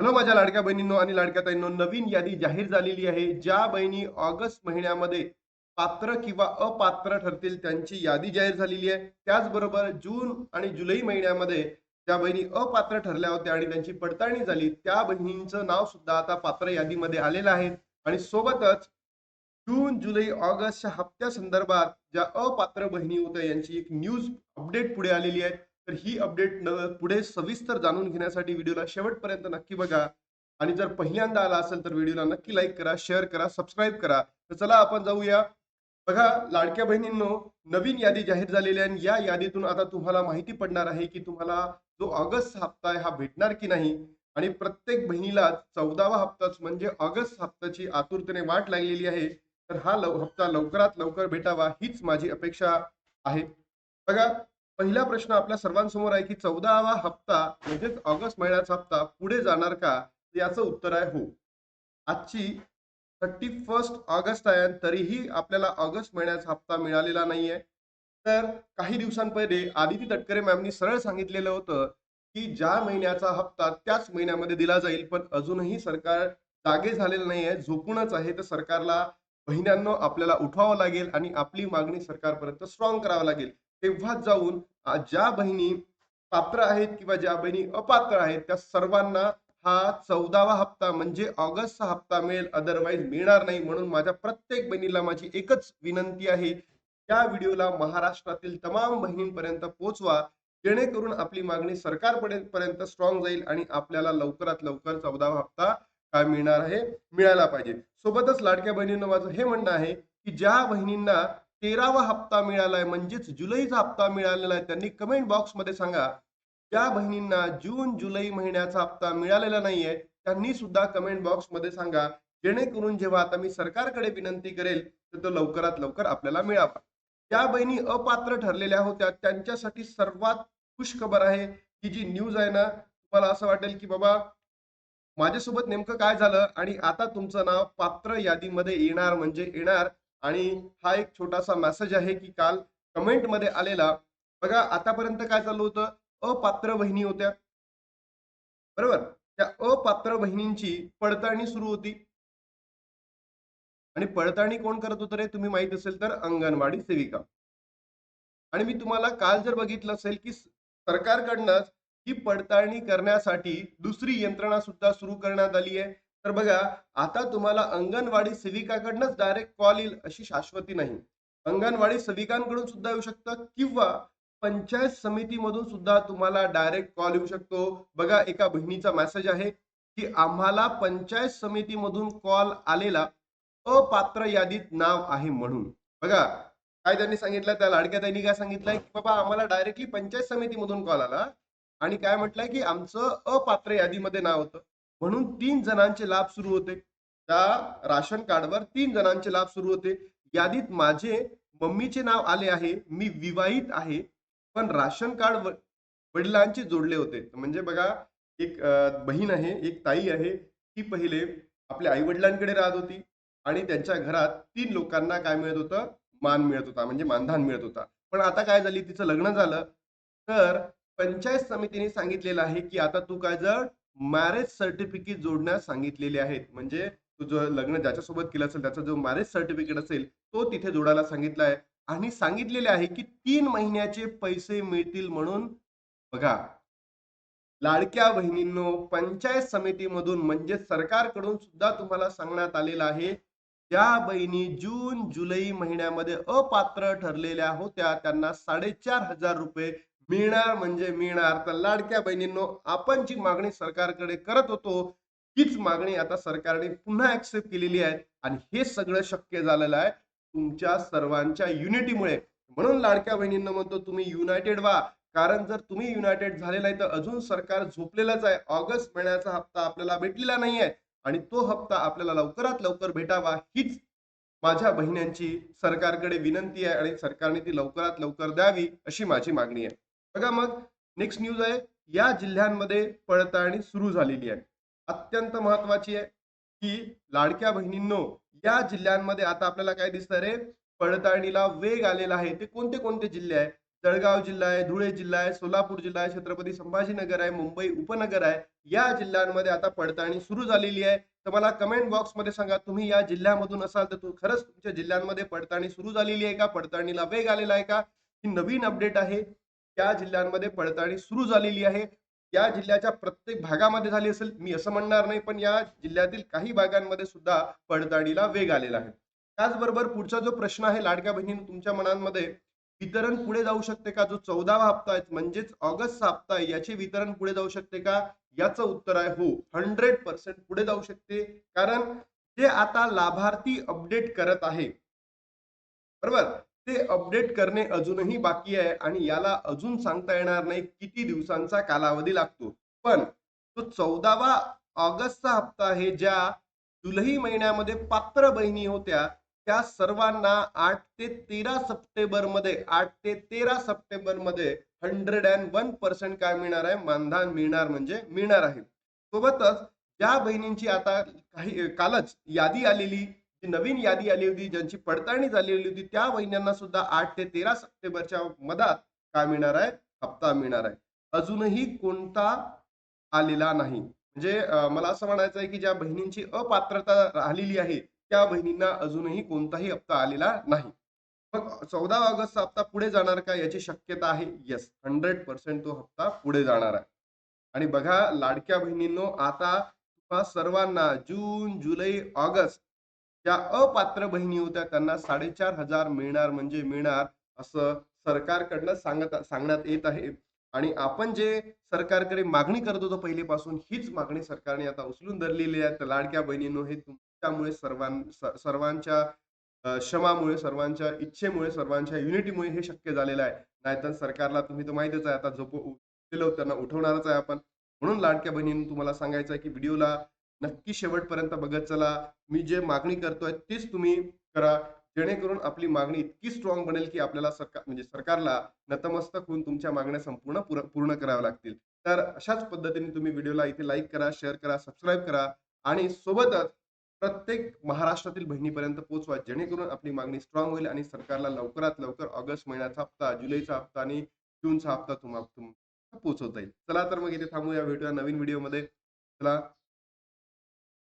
Hello माझ्या लाडक्या बहिणींनो आणि लाडक्या ताईंनो नवीन यादी जाहीर झालेली आहे. ज्या बहिणी ऑगस्ट महिन्यामध्ये पात्र किंवा अपात्र ठरतील त्यांची यादी जाहीर झालेली आहे. त्याचबरोबर जून आणि जुलै महिन्यामध्ये ज्या बहिणी अपात्र ठरल्या होत्या आणि त्यांची पडताळणी झाली त्या बहिणींचं नाव सुद्धा आता पात्र यादीमध्ये आलेलं आहे. आणि सोबतच जून जुलै ऑगस्टच्या हप्त्या संदर्भात ज्या अपात्र बहिणी होत्या यांची एक न्यूज अपडेट पुढे आलेली आहे. तर ही अपडेट न पुढे सविस्तर जाणून घेण्यासाठी व्हिडिओला शेवटपर्यंत नक्की बघा. आणि जर पहिल्यांदा आला असेल तर व्हिडिओला नक्की लाईक करा शेअर करा सबस्क्राईब करा. तर चला आपण जाऊया. बघा लाडक्या बहिणींनो नवीन यादी जाहीर झालेली आहे या यादीतून आता तुम्हाला माहिती पडणार आहे की तुम्हाला जो ऑगस्ट हप्ता आहे हा भेटणार की नाही? आणि प्रत्येक बहिणीला चौदावा हप्ताच म्हणजे ऑगस्ट हप्त्याची आतुरतेने वाट लागलेली आहे. तर हा लव हप्ता लवकरात लवकर भेटावा हीच माझी अपेक्षा आहे. बघा पहिला प्रश्न आपल्या सर्वांसमोर आहे की चौदावा हप्ता म्हणजेच ऑगस्ट महिन्याचा हप्ता पुढे जाणार का? याचं उत्तर आहे हो. आजची थर्टी फर्स्ट ऑगस्ट आहे तरीही आपल्याला ऑगस्ट महिन्याचा हप्ता मिळालेला नाहीये. तर काही दिवसांपहिले आदिती तटकरे मॅमनी सरळ सांगितलेलं होतं की ज्या महिन्याचा हप्ता त्याच महिन्यामध्ये दिला जाईल पण अजूनही सरकार जागे झालेलं नाही आहे झोपूनच आहे तर सरकारला महिन्यांना आपल्याला उठवावं लागेल आणि आपली मागणी सरकारपर्यंत स्ट्रॉंग करावं लागेल. तेव्हा जाऊन ज्या बहिणी पात्र आहेत किंवा ज्या बहिणी अपात्र आहेत त्या सर्वांना हा चौदावा हप्ता म्हणजे ऑगस्टचा हप्ता मिळेल अदरवाईज मिळणार नाही म्हणून माझ्या प्रत्येक बहिणीला माझी एकच विनंती आहे या व्हिडिओला महाराष्ट्रातील तमाम बहिणींपर्यंत पोहोचवा जेणेकरून आपली मागणी सरकारपर्यंत स्ट्रॉंग जाईल आणि आपल्याला लवकरात लवकर चौदावा हप्ता काय मिळणार आहे मिळायला पाहिजे. सोबतच लाडक्या बहिणींना माझं हे म्हणणं आहे की ज्या बहिणींना तेरावा हप्ता मिळालाय म्हणजेच जुलैचा हप्ता मिळालेला आहे. त्यांनी कमेंट बॉक्समध्ये सांगा ज्या बहिणींना जून जुलै महिन्याचा हप्ता मिळालेला नाहीये त्यांनी सुद्धा कमेंट बॉक्समध्ये सांगा जेणेकरून जेव्हा आता मी सरकारकडे विनंती करेल तर तो लवकरात लवकर आपल्याला मिळावा. ज्या बहिणी अपात्र ठरलेल्या होत्या त्यांच्यासाठी सर्वात खुश खबर आहे की जी न्यूज आहे ना तुम्हाला असं वाटेल की बाबा माझ्यासोबत नेमकं काय झालं आणि आता तुमचं नाव पात्र यादीमध्ये येणार म्हणजे येणार आणि हा एक छोटासा मेसेज आहे की काल कमेंटमध्ये आलेला बघा आतापर्यंत काय चालू होतं? अपात्र बहिणी होत्या. बरोबर? त्या अपात्र बहिणींची पडताळणी सुरू होती. आणि पडताळणी कोण करत होतं रे? तुम्ही माहीत असेल तर अंगणवाडी सेविका. आणि मी तुम्हाला काल जर बघितलं असेल की सरकारकडनंच ही पडताळणी करण्यासाठी दुसरी यंत्रणा सुद्धा सुरू करण्यात आली आहे. तर बघा आता तुम्हाला अंगणवाडी सेविकाकडनंच डायरेक्ट कॉल येईल अशी शाश्वती नाही. अंगणवाडी सेविकांकडून सुद्धा येऊ शकतं किंवा पंचायत समितीमधून सुद्धा तुम्हाला डायरेक्ट कॉल येऊ शकतो. बघा एका बहिणीचा मेसेज आहे की आम्हाला पंचायत समितीमधून कॉल आलेला अपात्र यादीत नाव आहे म्हणून. बघा काय त्यांनी सांगितलं? त्या लाडक्या त्यांनी काय सांगितलंय? की बाबा आम्हाला डायरेक्टली पंचायत समितीमधून कॉल आला आणि काय म्हटलंय की आमचं अपात्र यादीमध्ये नाव होतं. म्हणून तीन जणांचे लाभ सुरू होते. त्या राशन कार्डवर तीन जणांचे लाभ सुरू होते. यादीत माझे मम्मीचे नाव आले आहे. मी विवाहित आहे. पण राशन कार्ड वडिलांचे जोडले होते. म्हणजे बघा एक बहीण आहे एक ताई आहे ती पहिले आपल्या आई वडिलांकडे राहत होती. आणि त्यांच्या घरात तीन लोकांना काय मिळत होतं? मान मिळत होता. म्हणजे मानधन मिळत होता. पण आता काय झाली? तिचं लग्न झालं. तर पंचायत समितीने सांगितलेलं आहे की आता तू काय जर मॅरेज सर्टिफिकेट जोडण्यास सांगितलेले आहेत. म्हणजे तू जो लग्न ज्याच्यासोबत केलं असेल त्याचा जो मॅरेज सर्टिफिकेट असेल तो तिथे जोडायला सांगितला आहे. आणि सांगितलेले आहे की तीन महिन्याचे पैसे मिळतील म्हणून बघा. लाडक्या बहिणींनो पंचायत समितीमधून म्हणजे सरकारकडून सुद्धा तुम्हाला सांगण्यात आलेलं आहे ज्या बहिणी जून जुलै महिन्यामध्ये अपात्र ठरलेल्या होत्या त्यांना साडेचार हजार रुपये मिळणार म्हणजे मिळणार तर लाडक्या बहिणींनो आपण जी मागणी सरकारकडे करत होतो तीच मागणी आता सरकारने पुन्हा ऍक्सेप्ट केलेली आहे. आणि हे सगळं शक्य झालेलं आहे. तुमच्या सर्वांच्या युनिटीमुळे म्हणून लाडक्या बहिणींना म्हणतो तुम्ही युनायटेड व्हा. कारण जर तुम्ही युनायटेड झालेला आहे तर अजून सरकार झोपलेलंच आहे. ऑगस्ट महिन्याचा हप्ता आपल्याला भेटलेला नाही आहे आणि तो हप्ता आपल्याला लवकरात लवकर भेटावा हीच माझ्या बहिण्यांची सरकारकडे विनंती आहे. आणि सरकारने ती लवकरात लवकर द्यावी अशी माझी मागणी आहे. बघा मग नेक्स्ट न्यूज आहे. या जिल्ह्यांमध्ये पडताळणी सुरू झालेली आहे. अत्यंत महत्वाची आहे की लाडक्या बहिणींनो या जिल्ह्यांमध्ये आता आपल्याला काय दिसतं रे? पडताळणीला वेग आलेला आहे. ते कोणते कोणते जिल्हे आहे जळगाव जिल्हा आहे धुळे जिल्हा आहे सोलापूर जिल्हा आहे छत्रपती संभाजीनगर आहे मुंबई उपनगर आहे. या जिल्ह्यांमध्ये आता पडताळणी सुरू झालेली आहे. तर मला कमेंट बॉक्समध्ये सांगा तुम्ही या जिल्ह्यामधून असाल तर तू खरंच तुमच्या जिल्ह्यांमध्ये पडताळणी सुरू झालेली आहे का? पडताळणीला वेग आलेला आहे का? ही नवीन अपडेट आहे. त्या जिल्ह्यांमध्ये पडताळणी सुरू झालेली आहे. या जिल्ह्याच्या प्रत्येक भागामध्ये झाली असेल मी असं म्हणणार नाही पण या जिल्ह्यातील काही भागांमध्ये सुद्धा पडताळणीला वेग आलेला आहे. त्याचबरोबर पुढचा जो प्रश्न आहे लाडक्या बहिणी तुमच्या मनांमध्ये वितरण पुढे जाऊ शकते का? जो चौदावा हप्ता आहे म्हणजेच ऑगस्टचा हप्ता आहे याचे वितरण पुढे जाऊ शकते का? याचं उत्तर आहे हो हंड्रेड पर्सेंट पुढे जाऊ शकते. कारण जे आता लाभार्थी अपडेट करत आहे. बरोबर? ते अपडेट करणे अजूनही बाकी आहे आणि याला अजून सांगता येणार नाही किती दिवसांचा कालावधी लागतो. पण तो चौदावा ऑगस्टचा हप्ता आहे ज्या जुलै महिन्यामध्ये पात्र बहिणी होत्या त्या सर्वांना आठ ते तेरा सप्टेंबरमध्ये आठ ते तेरा सप्टेंबरमध्ये हंड्रेड अँड वन पर्सेंट काय मिळणार आहे? मानधन मिळणार म्हणजे मिळणार आहे. सोबतच ज्या बहिणींची आता काही कालच यादी आलेली नवीन यादी आली होती ज्यांची पडताळणी झालेली होती त्या बहिणींना सुद्धा आठ ते तेरा सप्टेंबरच्या मधात काय मिळणार आहे? हप्ता मिळणार आहे. अजूनही कोणता आलेला नाही. म्हणजे मला असं म्हणायचं आहे की ज्या बहिणींची अपात्रता राहिलेली आहे त्या बहिणींना अजूनही कोणताही हप्ता आलेला नाही. मग चौदा ऑगस्टचा हप्ता पुढे जाणार का याची शक्यता आहे? येस हंड्रेड पर्सेंट तो हप्ता पुढे जाणार आहे. आणि बघा लाडक्या बहिणींनो आता सर्वांना जून जुलै ऑगस्ट ज्या अपात्र बहिणी होत्या त्यांना साडेचार हजार मिळणार म्हणजे मिळणार असं सरकारकडनं सांगत सांगण्यात येत आहे. आणि आपण जे सरकारकडे मागणी करत होतो पहिलेपासून हीच मागणी सरकारने आता उचलून धरलेली आहे. तर लाडक्या बहिणींनो हे तुमच्यामुळे सर्वां सर्वांच्या क्षमामुळे सर्वांच्या इच्छेमुळे सर्वांच्या युनिटीमुळे हे शक्य झालेलं आहे. नाहीतर सरकारला तुम्ही तर माहितच आहे आता झोप उठलेलं त्यांना उठवणारच आहे आपण. म्हणून लाडक्या बहिणींनी तुम्हाला सांगायचं आहे की व्हिडिओला नक्की शेवटपर्यंत बघत चला. मी जे मागणी करतोय तेच तुम्ही करा. जेणेकरून आपली मागणी इतकी स्ट्रॉंग बनेल की आपल्याला सरकार म्हणजे सरकारला नतमस्तक होऊन तुमच्या मागण्या संपूर्ण पूर्ण कराव्या लागतील. तर अशाच पद्धतीने तुम्ही व्हिडिओला इथे लाईक करा शेअर करा सबस्क्राईब करा आणि सोबतच प्रत्येक महाराष्ट्रातील बहिणीपर्यंत पोहोचवा. जेणेकरून आपली मागणी स्ट्रॉंग होईल आणि सरकारला लवकरात लवकर ऑगस्ट महिन्याचा हप्ता जुलैचा हप्ता आणि जूनचा हप्ता तुम्हाला पोहोचवता येईल. चला तर मग इथे थांबूया. भेटूया नवीन व्हिडिओमध्ये. चला.